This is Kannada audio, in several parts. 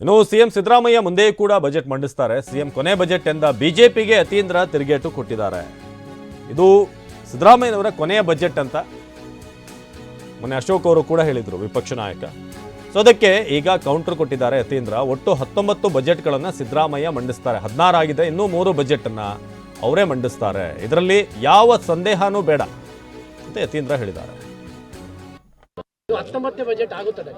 ಇನ್ನು ಸಿಎಂ ಸಿದ್ದರಾಮಯ್ಯ ಮುಂದೆ ಕೂಡ ಬಜೆಟ್ ಮಂಡಿಸ್ತಾರೆ. ಸಿಎಂ ಕೊನೆ ಬಜೆಟ್ ಎಂದ ಬಿಜೆಪಿಗೆ ಅತೀಂದ್ರ ತಿರುಗೇಟು ಕೊಟ್ಟಿದ್ದಾರೆ. ಇದು ಸಿದ್ದರಾಮಯ್ಯನವರ ಕೊನೆಯ ಬಜೆಟ್ ಅಂತ ಮೊನ್ನೆ ಅಶೋಕ್ ಅವರು ಕೂಡ ಹೇಳಿದರು, ವಿಪಕ್ಷ ನಾಯಕ. ಸೊ ಅದಕ್ಕೆ ಈಗ ಕೌಂಟರ್ ಕೊಟ್ಟಿದ್ದಾರೆ ಅತೀಂದ್ರ. ಒಟ್ಟು ಹತ್ತೊಂಬತ್ತು ಬಜೆಟ್ಗಳನ್ನು ಸಿದ್ದರಾಮಯ್ಯ ಮಂಡಿಸ್ತಾರೆ. ಹದಿನಾರು ಆಗಿದೆ, ಇನ್ನೂ ಮೂರು ಬಜೆಟನ್ನು ಅವರೇ ಮಂಡಿಸ್ತಾರೆ. ಇದರಲ್ಲಿ ಯಾವ ಸಂದೇಹನೂ ಬೇಡ ಅಂತ ಯತೀಂದ್ರ ಹೇಳಿದ್ದಾರೆ ಇದು ಹತ್ತೊಂಬತ್ತನೇ ಬಜೆಟ್ ಆಗುತ್ತದೆ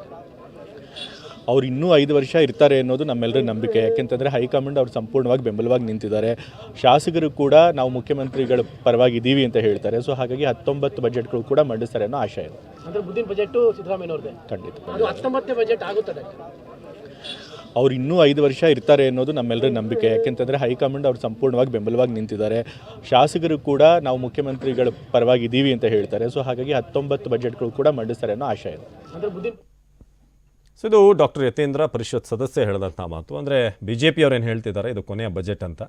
ಅವ್ರು ಇನ್ನೂ ಐದು ವರ್ಷ ಇರ್ತಾರೆ ಅನ್ನೋದು ನಮ್ಮೆಲ್ಲರ ನಂಬಿಕೆ. ಯಾಕೆಂತಂದರೆ ಹೈಕಮಾಂಡ್ ಅವ್ರು ಸಂಪೂರ್ಣವಾಗಿ ಬೆಂಬಲವಾಗಿ ನಿಂತಿದ್ದಾರೆ. ಶಾಸಕರು ಕೂಡ ನಾವು ಮುಖ್ಯಮಂತ್ರಿಗಳ ಪರವಾಗಿ ಇದ್ದೀವಿ ಅಂತ ಹೇಳ್ತಾರೆ. ಸೊ ಹಾಗಾಗಿ ಹತ್ತೊಂಬತ್ತು ಬಜೆಟ್ಗಳು ಕೂಡ ಮಂಡಿಸ್ತಾರೆ ಅನ್ನೋ ಆಶಯ ಇದೆ. ಅಂದ್ರೆ ಮುಂದಿನ ಬಜೆಟ್ ಖಂಡಿತ. ಅದು ಹತ್ತೊಂಬತ್ತನೇ ಬಜೆಟ್ ಆಗುತ್ತದೆ. ಅವ್ರು ಇನ್ನೂ ಐದು ವರ್ಷ ಇರ್ತಾರೆ ಅನ್ನೋದು ನಮ್ಮೆಲ್ಲರ ನಂಬಿಕೆ. ಯಾಕೆಂತಂದರೆ ಹೈಕಮಾಂಡ್ ಅವ್ರು ಸಂಪೂರ್ಣವಾಗಿ ಬೆಂಬಲವಾಗಿ ನಿಂತಿದ್ದಾರೆ. ಶಾಸಕರು ಕೂಡ ನಾವು ಮುಖ್ಯಮಂತ್ರಿಗಳ ಪರವಾಗಿ ಇದ್ದೀವಿ ಅಂತ ಹೇಳ್ತಾರೆ. ಸೊ ಹಾಗಾಗಿ ಹತ್ತೊಂಬತ್ತು ಬಜೆಟ್ಗಳು ಕೂಡ ಮಂಡಿಸ್ತಾರೆ ಅನ್ನೋ ಆಶಯ ಇದೆ. ಸೊ ಇದು ಡಾಕ್ಟರ್ ಯತೇಂದ್ರ ಪರಿಷತ್ ಸದಸ್ಯ ಹೇಳಿದಂಥ ಮಾತು. ಅಂದರೆ ಬಿ ಜೆ ಪಿಯವ್ರು ಏನು ಹೇಳ್ತಿದ್ದಾರೆ, ಇದು ಕೊನೆಯ ಬಜೆಟ್ ಅಂತ.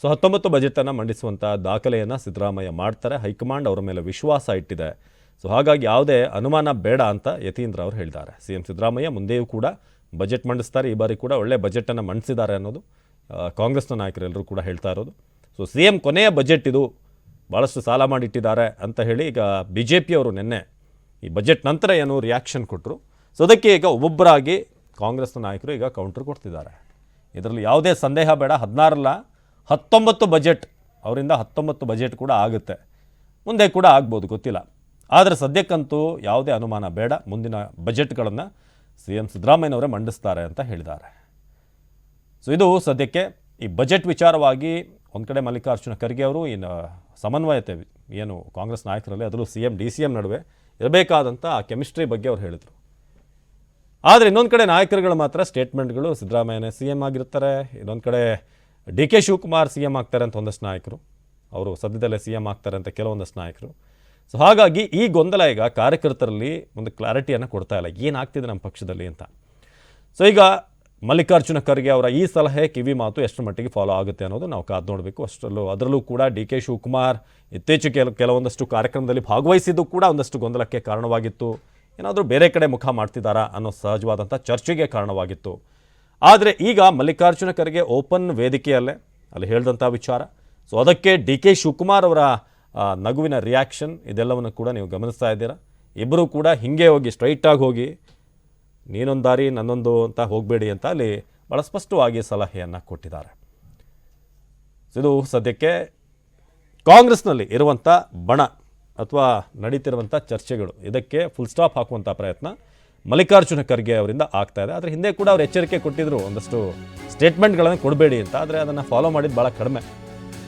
ಸೊ ಹತ್ತೊಂಬತ್ತು ಬಜೆಟನ್ನು ಮಂಡಿಸುವಂಥ ದಾಖಲೆಯನ್ನು ಸಿದ್ದರಾಮಯ್ಯ ಮಾಡ್ತಾರೆ. ಹೈಕಮಾಂಡ್ ಅವರ ಮೇಲೆ ವಿಶ್ವಾಸ ಇಟ್ಟಿದೆ. ಸೊ ಹಾಗಾಗಿ ಯಾವುದೇ ಅನುಮಾನ ಬೇಡ ಅಂತ ಯತೀಂದ್ರ ಅವರು ಹೇಳಿದ್ದಾರೆ ಸಿ ಎಂ ಸಿದ್ದರಾಮಯ್ಯ ಮುಂದೆಯೂ ಕೂಡ ಬಜೆಟ್ ಮಂಡಿಸ್ತಾರೆ. ಈ ಬಾರಿ ಕೂಡ ಒಳ್ಳೆ ಬಜೆಟನ್ನು ಮಂಡಿಸಿದ್ದಾರೆ ಅನ್ನೋದು ಕಾಂಗ್ರೆಸ್ನ ನಾಯಕರೆಲ್ಲರೂ ಕೂಡ ಹೇಳ್ತಾ ಇರೋದು. ಸೊ ಸಿ ಎಂ ಕೊನೆಯ ಬಜೆಟ್ ಇದು. ಭಾಳಷ್ಟು ಸಾಲ ಮಾಡಿಟ್ಟಿದ್ದಾರೆ ಅಂತ ಹೇಳಿ ಈಗ ಬಿ ಜೆ ಪಿಯವರು ನಿನ್ನೆ ಈ ಬಜೆಟ್ ನಂತರ ಏನು ರಿಯಾಕ್ಷನ್ ಕೊಟ್ಟರು ಸೊ ಅದಕ್ಕೆ ಈಗ ಒಬ್ಬೊಬ್ಬರಾಗಿ ಕಾಂಗ್ರೆಸ್ನ ನಾಯಕರು ಈಗ ಕೌಂಟರ್ ಕೊಡ್ತಿದ್ದಾರೆ. ಇದರಲ್ಲಿ ಯಾವುದೇ ಸಂದೇಹ ಬೇಡ. ಹದಿನಾರಲ್ಲ, ಹತ್ತೊಂಬತ್ತು ಬಜೆಟ್ ಅವರಿಂದ ಹತ್ತೊಂಬತ್ತು ಬಜೆಟ್ ಕೂಡ ಆಗುತ್ತೆ. ಮುಂದೆ ಕೂಡ ಆಗ್ಬೋದು, ಗೊತ್ತಿಲ್ಲ. ಆದರೆ ಸದ್ಯಕ್ಕಂತೂ ಯಾವುದೇ ಅನುಮಾನ ಬೇಡ. ಮುಂದಿನ ಬಜೆಟ್ಗಳನ್ನು ಸಿ ಎಂ ಸಿದ್ದರಾಮಯ್ಯನವರೇ ಮಂಡಿಸ್ತಾರೆ ಅಂತ ಹೇಳಿದ್ದಾರೆ. ಸೊ ಇದು ಸದ್ಯಕ್ಕೆ ಈ ಬಜೆಟ್ ವಿಚಾರವಾಗಿ ಒಂದು ಕಡೆ ಮಲ್ಲಿಕಾರ್ಜುನ ಖರ್ಗೆ ಅವರು ಇನ್ನು ಸಮನ್ವಯತೆ ಏನು ಕಾಂಗ್ರೆಸ್ ನಾಯಕರಲ್ಲಿ, ಅದರಲ್ಲೂ C M, D C M ನಡುವೆ ಇರಬೇಕಾದಂಥ ಕೆಮಿಸ್ಟ್ರಿ ಬಗ್ಗೆ ಅವ್ರು ಹೇಳಿದರು. ಆದರೆ ಇನ್ನೊಂದು ಕಡೆ ನಾಯಕರುಗಳು ಮಾತ್ರ ಸ್ಟೇಟ್ಮೆಂಟ್ಗಳು ಸಿದ್ದರಾಮಯ್ಯನೇ ಸಿ ಎಂ ಆಗಿರ್ತಾರೆ. ಇನ್ನೊಂದು ಕಡೆ D K Shivakumar C M ಆಗ್ತಾರೆ ಅಂತ ಒಂದಷ್ಟು ನಾಯಕರು. ಅವರು ಸದ್ಯದಲ್ಲೇ ಸಿ ಎಂ ಆಗ್ತಾರೆ ಅಂತ ಕೆಲವೊಂದಷ್ಟು ನಾಯಕರು. ಸೊ ಹಾಗಾಗಿ ಈ ಗೊಂದಲ ಈಗ ಕಾರ್ಯಕರ್ತರಲ್ಲಿ ಒಂದು ಕ್ಲಾರಿಟಿಯನ್ನು ಕೊಡ್ತಾ ಇಲ್ಲ. ಏನಾಗ್ತಿದೆ ನಮ್ಮ ಪಕ್ಷದಲ್ಲಿ ಅಂತ. ಸೊ ಈಗ ಮಲ್ಲಿಕಾರ್ಜುನ ಖರ್ಗೆ ಅವರ ಈ ಸಲಹೆ ಕಿವಿ ಮಾತು ಎಷ್ಟು ಮಟ್ಟಿಗೆ ಫಾಲೋ ಆಗುತ್ತೆ ಅನ್ನೋದು ನಾವು ಕಾದು ನೋಡಬೇಕು. ಅಷ್ಟರಲ್ಲೂ ಅದರಲ್ಲೂ ಕೂಡ ಡಿ ಕೆ ಶಿವಕುಮಾರ್ ಇತ್ತೀಚೆಗೆ ಕೆಲ ಕೆಲವೊಂದಷ್ಟು ಕಾರ್ಯಕ್ರಮದಲ್ಲಿ ಭಾಗವಹಿಸಿದ್ದು ಕೂಡ ಒಂದಷ್ಟು ಗೊಂದಲಕ್ಕೆ ಕಾರಣವಾಗಿತ್ತು. ಏನಾದರೂ ಬೇರೆ ಕಡೆ ಮುಖ ಮಾಡ್ತಿದ್ದಾರಾ ಅನ್ನೋ ಸಹಜವಾದಂಥ ಚರ್ಚೆಗೆ ಕಾರಣವಾಗಿತ್ತು. ಆದರೆ ಈಗ ಮಲ್ಲಿಕಾರ್ಜುನ ಖರ್ಗೆ ಓಪನ್ ವೇದಿಕೆಯಲ್ಲೇ ಅಲ್ಲಿ ಹೇಳಿದಂಥ ವಿಚಾರ. ಸೊ ಅದಕ್ಕೆ ಡಿ ಕೆ ಶಿವಕುಮಾರ್ ಅವರ ನಗುವಿನ ರಿಯಾಕ್ಷನ್ ಇದೆಲ್ಲವನ್ನು ಕೂಡ ನೀವು ಗಮನಿಸ್ತಾ ಇದ್ದೀರಾ. ಇಬ್ಬರೂ ಕೂಡ ಹಿಂಗೆ ಹೋಗಿ ಸ್ಟ್ರೈಟಾಗಿ ಹೋಗಿ, ನೀನೊಂದು ದಾರಿ, ನನ್ನೊಂದು ಅಂತ ಹೋಗಬೇಡಿ ಅಂತ ಅಲ್ಲಿ ಭಾಳ ಸ್ಪಷ್ಟವಾಗಿ ಸಲಹೆಯನ್ನು ಕೊಟ್ಟಿದ್ದಾರೆ. ಇದು ಸದ್ಯಕ್ಕೆ ಕಾಂಗ್ರೆಸ್ನಲ್ಲಿ ಇರುವಂಥ ಬಣ. ಅಥವಾ ನಡೀತಿರುವಂಥ ಚರ್ಚೆಗಳು. ಇದಕ್ಕೆ ಫುಲ್ ಸ್ಟಾಪ್ ಹಾಕುವಂಥ ಪ್ರಯತ್ನ ಮಲ್ಲಿಕಾರ್ಜುನ ಖರ್ಗೆ ಅವರಿಂದ ಆಗ್ತಾ ಇದೆ. ಆದರೆ ಹಿಂದೆ ಕೂಡ ಅವ್ರು ಎಚ್ಚರಿಕೆ ಕೊಟ್ಟಿದ್ರು ಒಂದಷ್ಟು ಸ್ಟೇಟ್ಮೆಂಟ್ಗಳನ್ನು ಕೊಡಬೇಡಿ ಅಂತ. ಆದರೆ ಅದನ್ನು ಫಾಲೋ ಮಾಡಿದ್ದು ಭಾಳ ಕಡಿಮೆ.